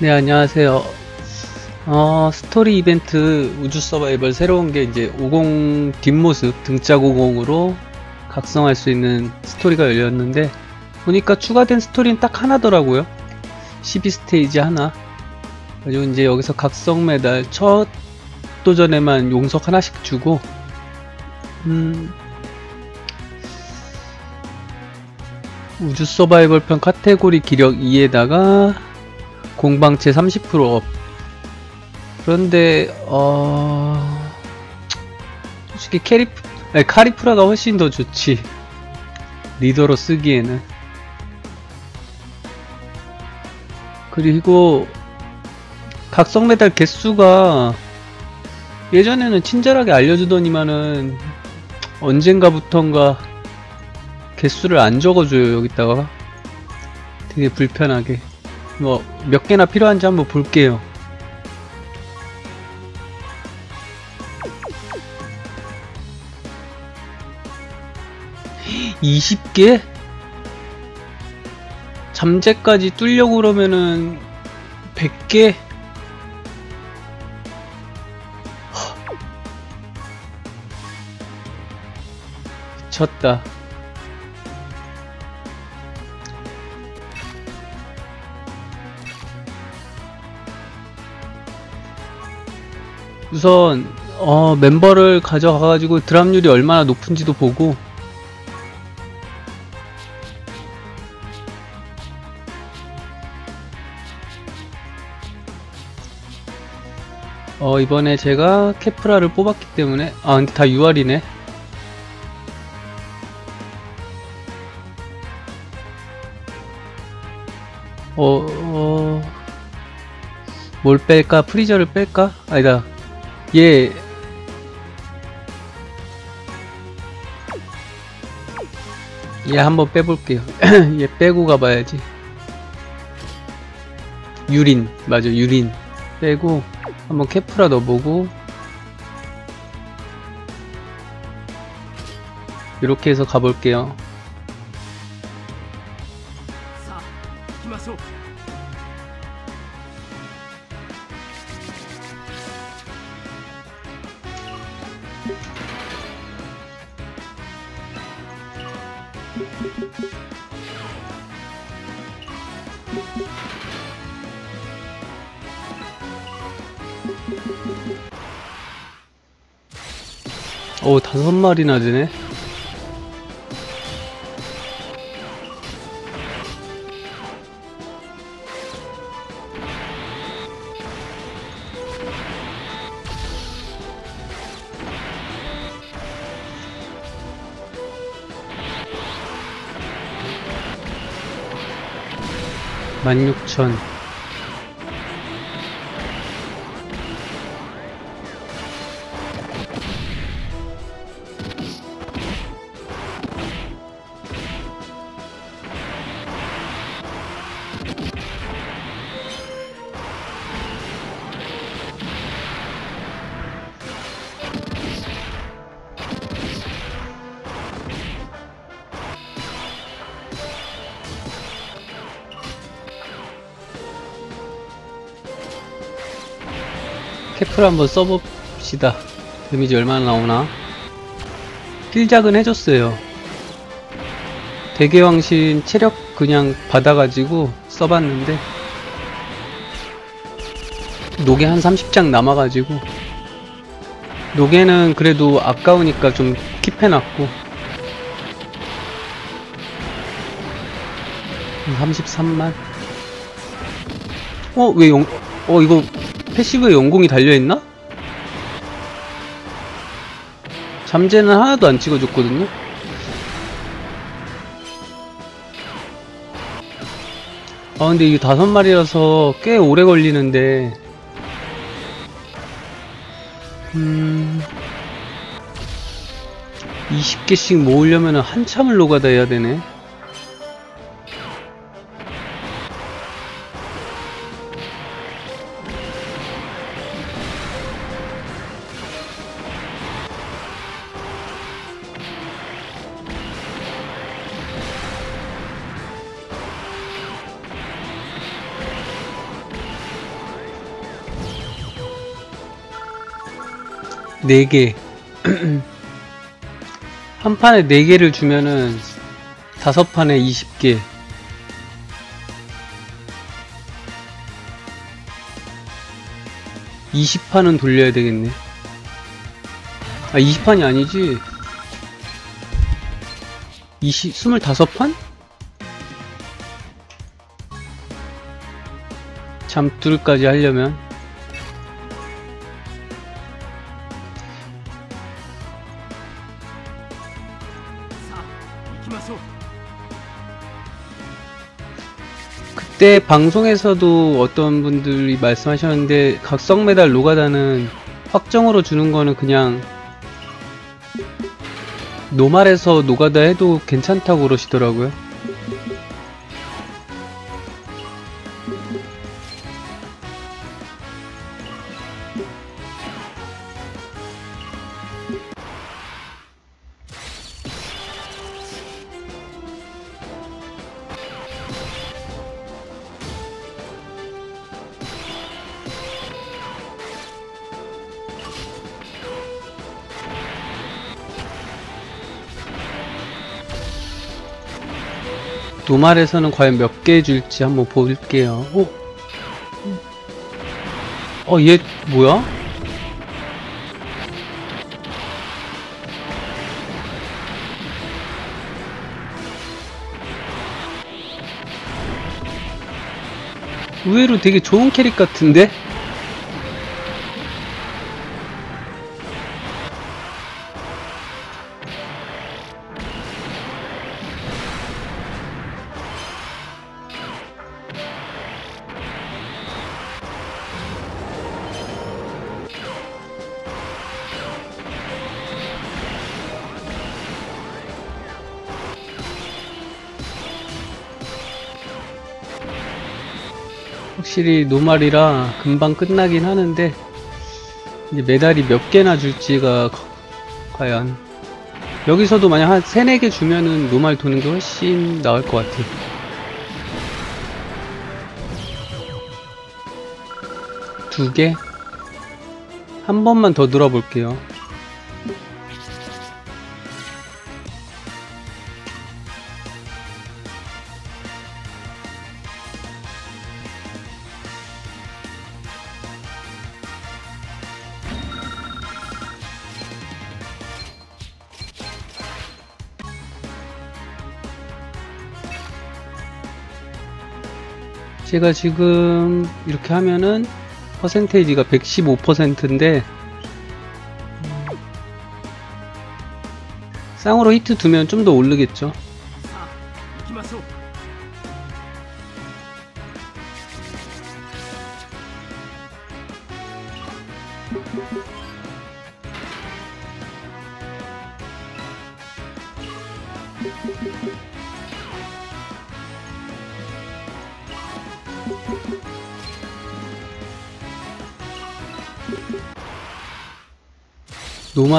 네, 안녕하세요. 어, 스토리 이벤트 우주 서바이벌 새로운 게 이제 50 뒷모습 등짝 50으로 각성할 수 있는 스토리가 열렸는데 보니까 추가된 스토리는 딱 하나더라고요. 12스테이지 하나. 그리고 이제 여기서 각성 메달 첫 도전에만 용석 하나씩 주고 음, 우주 서바이벌 편 카테고리 기력 2에다가 공방체 30%업. 그런데 어 솔직히 캐리 아니, 카리프라가 훨씬 더 좋지. 리더로 쓰기에는. 그리고 각성 메달 개수가 예전에는 친절하게 알려주더니만은 언젠가부턴가 개수를 안 적어줘요 여기다가 되게 불편하게 뭐 몇 개나 필요한지 한번 볼게요. (20 개) 잠재까지 뚫려고 그러면은 (100개) 미쳤다 우선 어, 멤버를 가져가가지고 드랍률이 얼마나 높은지도 보고 어, 이번에 제가 케프라를 뽑았기 때문에 아 근데 다 6월이네 어, 어... 뭘 뺄까? 프리저를 뺄까? 아니다 얘 얘 한번 빼볼게요. 얘 빼고 가봐야지. 유린 맞아 유린 빼고 한번 캐프라 넣어보고 이렇게 해서 가볼게요. 어 다섯 마리나 되네? 만육천. 캐플 한번 써봅시다. 데미지 얼마나 나오나? 필작은 해줬어요. 대개왕신 체력 그냥 받아가지고 써봤는데 노게 한 30장 남아가지고 노게는 그래도 아까우니까 좀 킵해놨고 33만 어? 왜 영... 어 이거 패시브에 연공이 달려있나? 잠재는 하나도 안 찍어줬거든요? 아 근데 이게 다섯 마리라서 꽤 오래 걸리는데 음... 20개씩 모으려면 한참을 노가다 해야 되네 4개. 한 판에 4개를 주면은 다섯 판에 20개. 이십 판은 돌려야 되겠네. 아, 20판이 아니지. 20, 25판? 잠들까지 하려면. 그때 방송에서도 어떤 분들이 말씀하셨는데 각성 메달 노가다는 확정으로 주는 거는 그냥 노말에서 노가다 해도 괜찮다고 그러시더라고요. 노말에서는 과연 몇 개 줄지 한번 볼게요. 오. 어, 얘 뭐야? 의외로 되게 좋은 캐릭 같은데? 확실히 노말이라 금방 끝나긴 하는데 이제 메달이 몇 개나 줄지가 거- 과연. 여기서도 만약 한 3, 4개 주면은 노말 도는 게 훨씬 나을 것 같아 두 개? 한 번만 더 들어볼게요 제가 지금 이렇게 하면은 퍼센테이지가 115%인데 쌍으로 히트 두면 좀 더 오르겠죠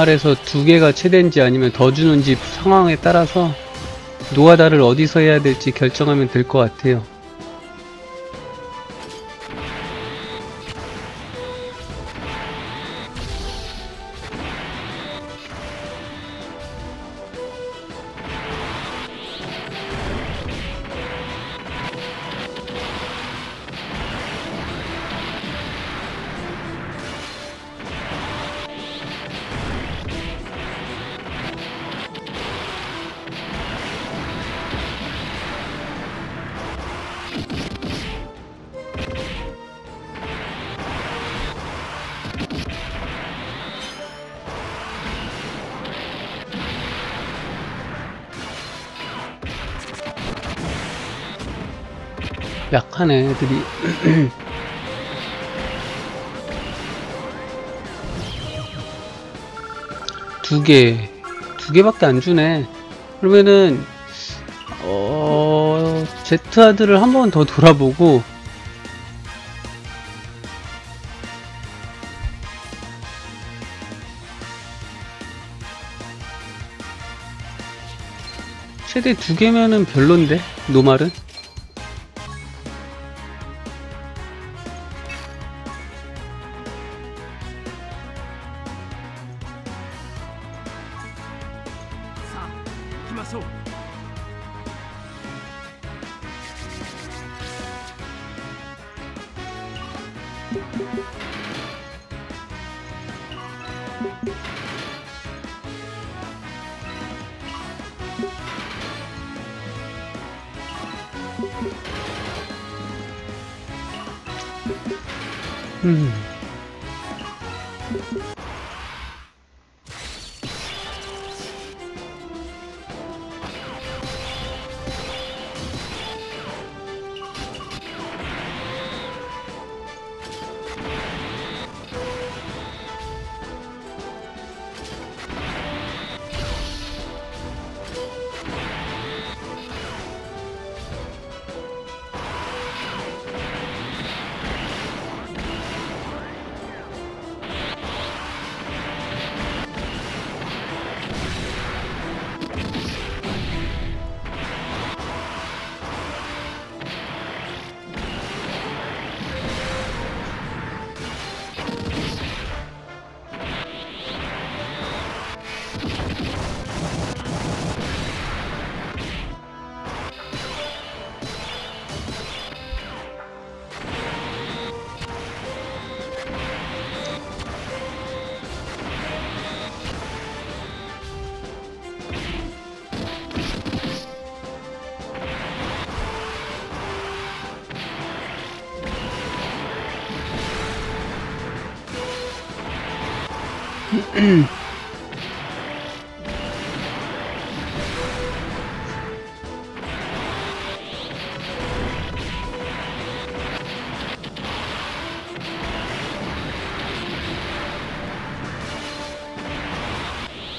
노말에서 두 개가 최대인지 아니면 더 주는지 상황에 따라서 노가다를 어디서 해야 될지 결정하면 될 것 같아요. 약하네 애들이 두 개, 두 개밖에 안 주네. 그러면은 어 제트하드를 한 번 더 돌아보고 최대 두 개면은 별론데 노말은 음.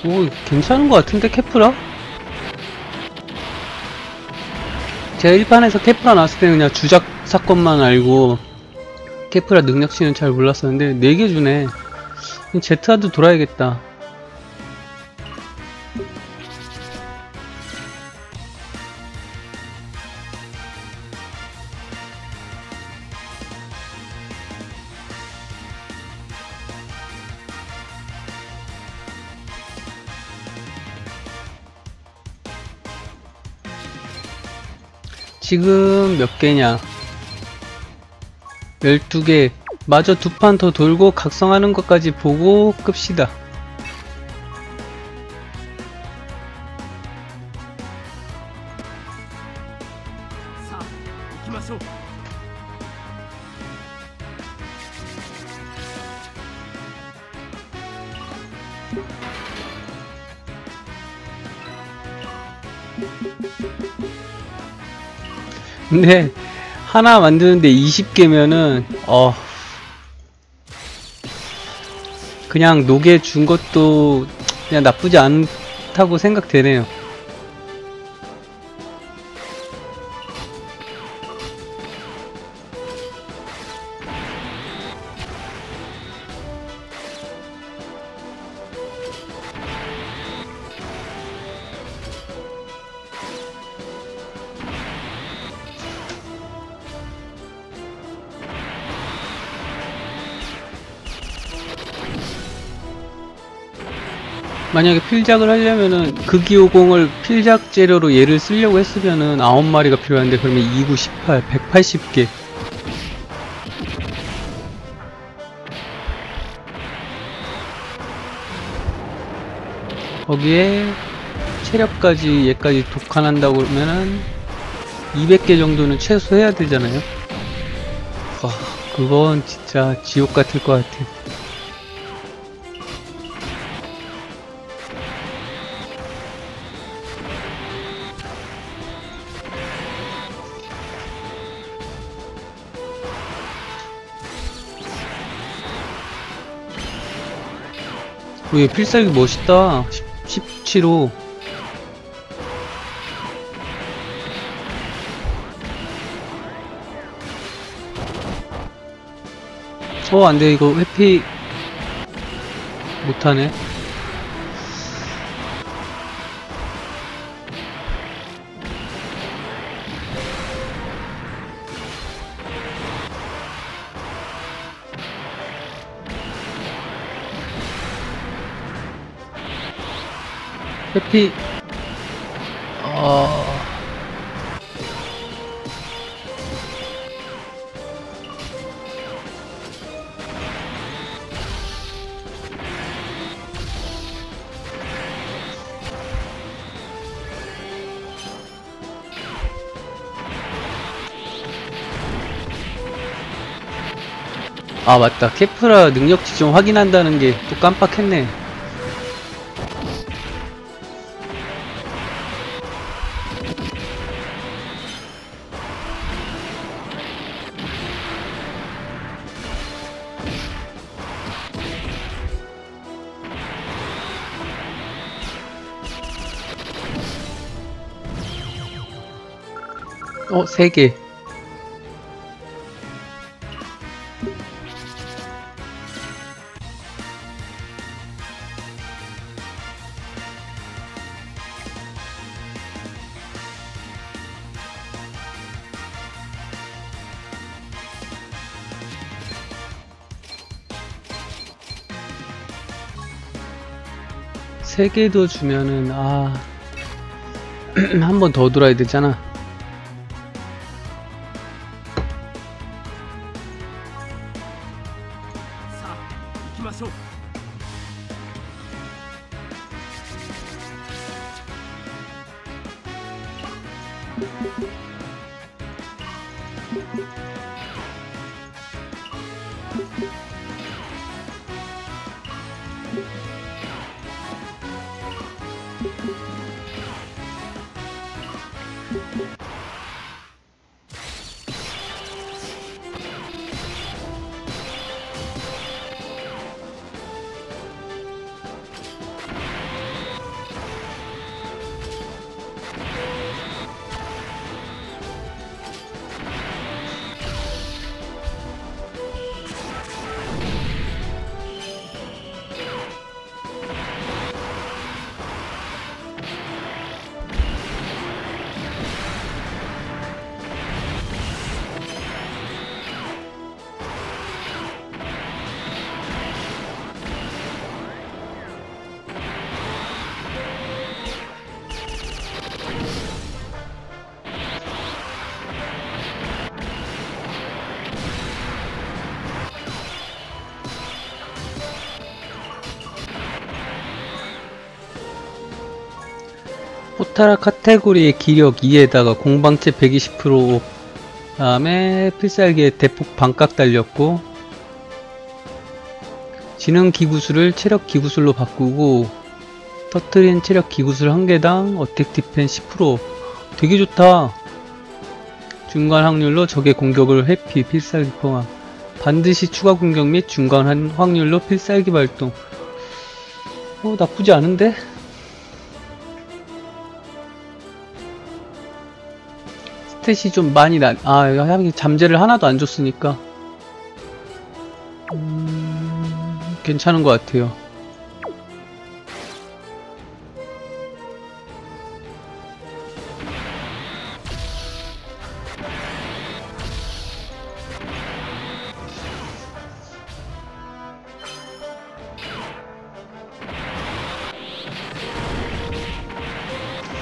오, 괜찮은 것 같은데, 케프라? 제가 1판에서 케프라 나왔을 때는 그냥 주작 사건만 알고, 케프라 능력치는 잘 몰랐었는데, 4개 주네. 제트하드 돌아야겠다. 지금 몇 개냐? 12개. 마저 두 판 더 돌고 각성하는 것까지 보고 끕시다. 근데 하나 만드는데 20개면은 어 그냥 녹에 준 것도 그냥 나쁘지 않다고 생각되네요. 만약에 필작을 하려면은 극기오공을 필작 재료로 얘를 쓰려고 했으면은 9마리가 필요한데 그러면 29, 18, 180개. 거기에 체력까지 얘까지 독한한다고 그러면은 200개 정도는 최소 해야 되잖아요. 와 그건 진짜 지옥 같을 것 같아 얘 필살기 멋있다. 17호. 어, 안 돼. 이거 회피 못하네. 회피. 어... 아 맞다. 케프라 능력치 좀 확인한다는 게 또 깜빡했네. 어, 세 개. 세 개도 주면은, 아, 한 번 더 돌아야 되잖아. 포타라 카테고리의 기력 2에다가 공방체 120% 다음에 필살기에 대폭 반값 달렸고 지능 기구술을 체력 기구술로 바꾸고 터트린 체력 기구술 1개당 어택 디펜 10% 되게 좋다. 중간 확률로 적의 공격을 회피 필살기 포함. 반드시 추가 공격 및 중간 한- 확률로 필살기 발동. 어 나쁘지 않은데? 스탯이 좀 많이 나, 아, 잠재를 하나도 안 줬으니까. 음, 괜찮은 것 같아요.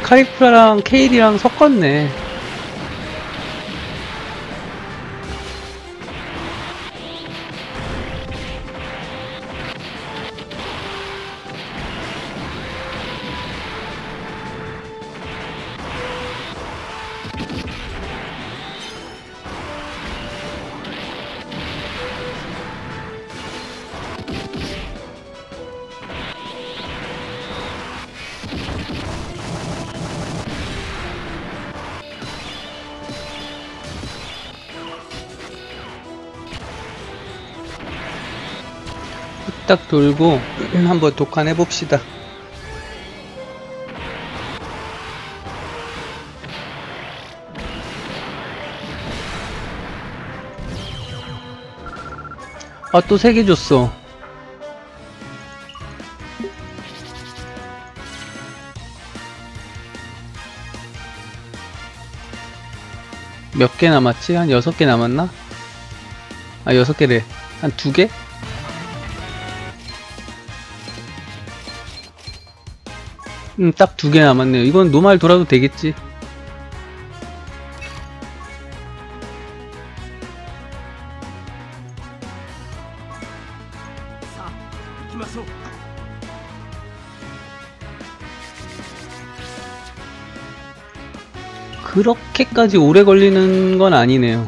카리프라랑 케일이랑 섞었네. 딱 돌고 한번 독한해 봅시다. 아, 또 세 개 줬어. 몇 개 남았지? 한 여섯 개 남았나? 아, 여섯 개래. 한 두 개? 음, 딱 두 개 남았네요. 이건 노말 돌아도 되겠지. 그렇게까지 오래 걸리는 건 아니네요.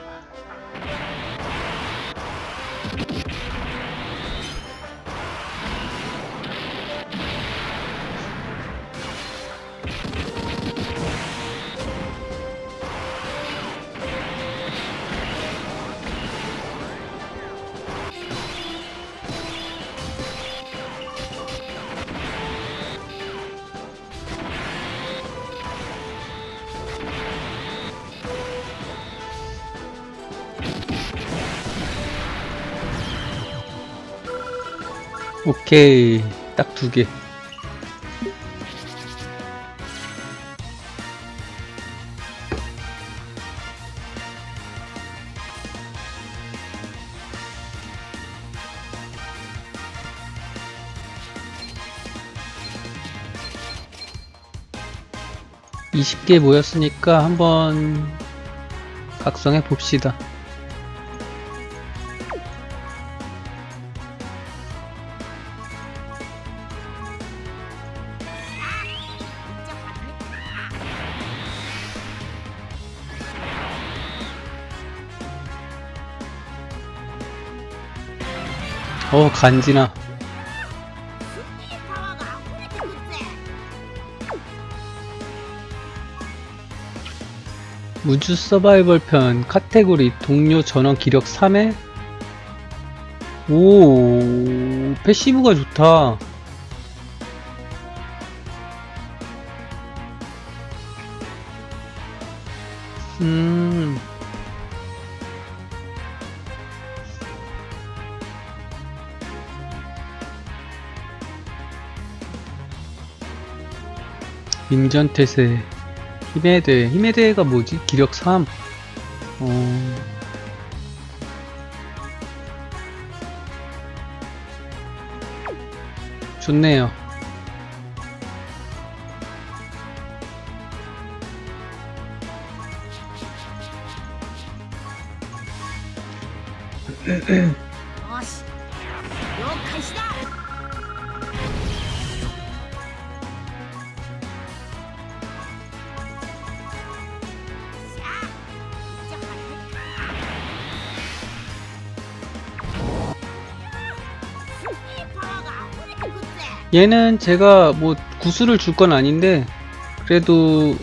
오케이. 딱 두 개. 이십 개 모였으니까 한번 각성해 봅시다. 어 간지나. 우주 서바이벌 편 카테고리 동료 전원 기력 3회? 오 패시브가 좋다. 대회. 힘의 대회가 뭐지? 기력 3. 어. 좋네요. 얘는 제가 뭐 구슬을 줄 건 아닌데 그래도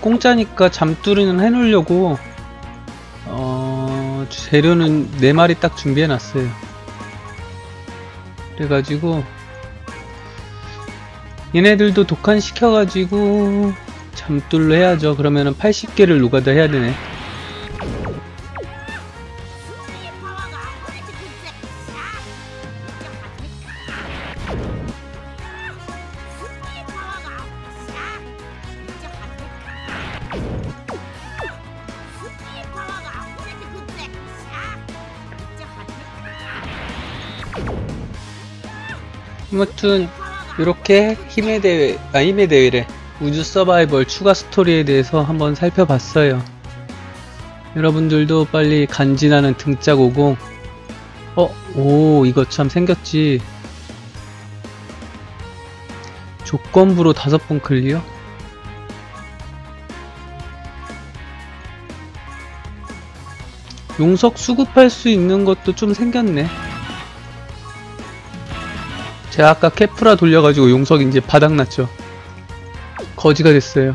공짜니까 잠두리는 해놓으려고 어, 재료는 4마리 딱 준비해놨어요. 그래가지고 얘네들도 독한 시켜가지고 잠둘로 해야죠. 그러면은 80개를 노가다 해야 되네 아무튼 이렇게 힘의 대회 아 힘의 대회래 우주 서바이벌 추가 스토리에 대해서 한번 살펴봤어요. 여러분들도 빨리 간지나는 등짝 오고 어, 오, 이거 참 생겼지. 조건부로 다섯 번 클리어? 용석 수급할 수 있는 것도 좀 생겼네. 제가 아까 케프라 돌려가지고 용석 이제 바닥났죠. 거지가 됐어요.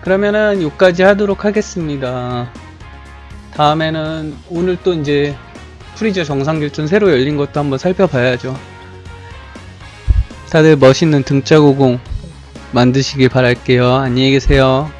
그러면은 여기까지 하도록 하겠습니다. 다음에는 오늘 또 이제 프리저 정상길전 새로 열린 것도 한번 살펴봐야죠. 다들 멋있는 등자고공 만드시길 바랄게요. 안녕히 계세요.